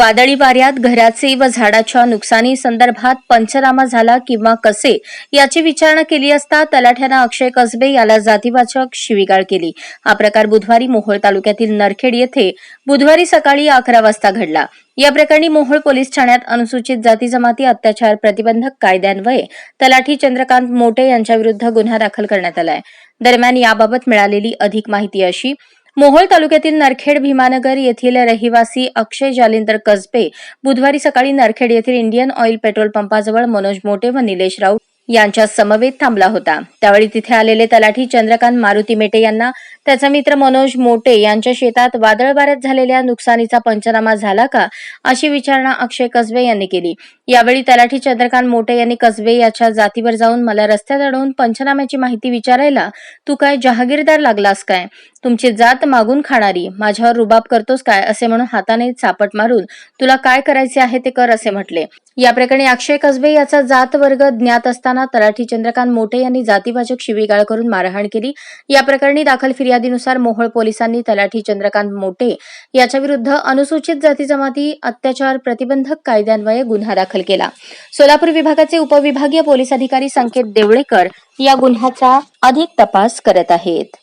वादळी वाऱ्यात घराचे व झाडाच्या नुकसानी संदर्भात पंचनामा झाला किंवा कसे याची विचारणा केली असता तलाठ्यानं अक्षय कसबे याला जातीवाचक शिवीगाळ केली. हा प्रकार बुधवारी मोहोळ तालुक्यातील नरखेड येथे बुधवारी सकाळी अकरा वाजता घडला. या प्रकरणी मोहोळ पोलीस ठाण्यात अनुसूचित जाती जमाती अत्याचार प्रतिबंधक कायद्यान्वये तलाठी चंद्रकांत मोटे यांच्याविरुद्ध गुन्हा दाखल करण्यात आलाय. दरम्यान याबाबत मिळालेली अधिक माहिती अशी मोहोळ तालुक्यातील नरखेड भीमानगर येथील रहिवासी अक्षय जालिंदर कसबे बुधवारी सकाळी नरखेड येथील इंडियन ऑइल पेट्रोल पंपाजवळ मनोज मोटे व निलेश राऊत यांच्या समवेत थांबला होता. त्यावेळी तिथे आलेले तलाठी चंद्रकांत मारुती मेटे यांना त्याचा मित्र मनोज मोटे यांच्या शेतात वादळ वाऱ्यात झालेल्या नुकसानीचा पंचनामा झाला का? अशी विचारणा अक्षय कसबे यांनी केली. यावेळी तलाठी चंद्रकांत मोटे यांनी कसबे याच्या जातीवर जाऊन मला रस्त्यात अडवून पंचनाम्याची माहिती विचारायला तू काय जहागीरदार लागलास काय? तुमची जात मागून खाणारी माझ्यावर रुबाब करतोस काय असे म्हणून हाताने चापट मारून तुला काय करायचे आहे ते कर असे म्हटले. या प्रकरणी अक्षय कसबे याचा जात वर्ग ज्ञात असताना तलाठी चंद्रकांत मोठे यांनी जातीवाचक शिवीगाळ करून मारहाण केली. या प्रकरणी दाखल फिर्यादीनुसार मोहोळ पोलिसांनी तलाठी चंद्रकांत मोठे याच्या विरुद्ध अनुसूचित जाती जमाती अत्याचार प्रतिबंधक कायद्यान्वये गुन्हा दाखल केला. सोलापूर विभागाचे उपविभागीय पोलीस अधिकारी संकेत देवळेकर या गुन्ह्याचा अधिक तपास करत आहेत.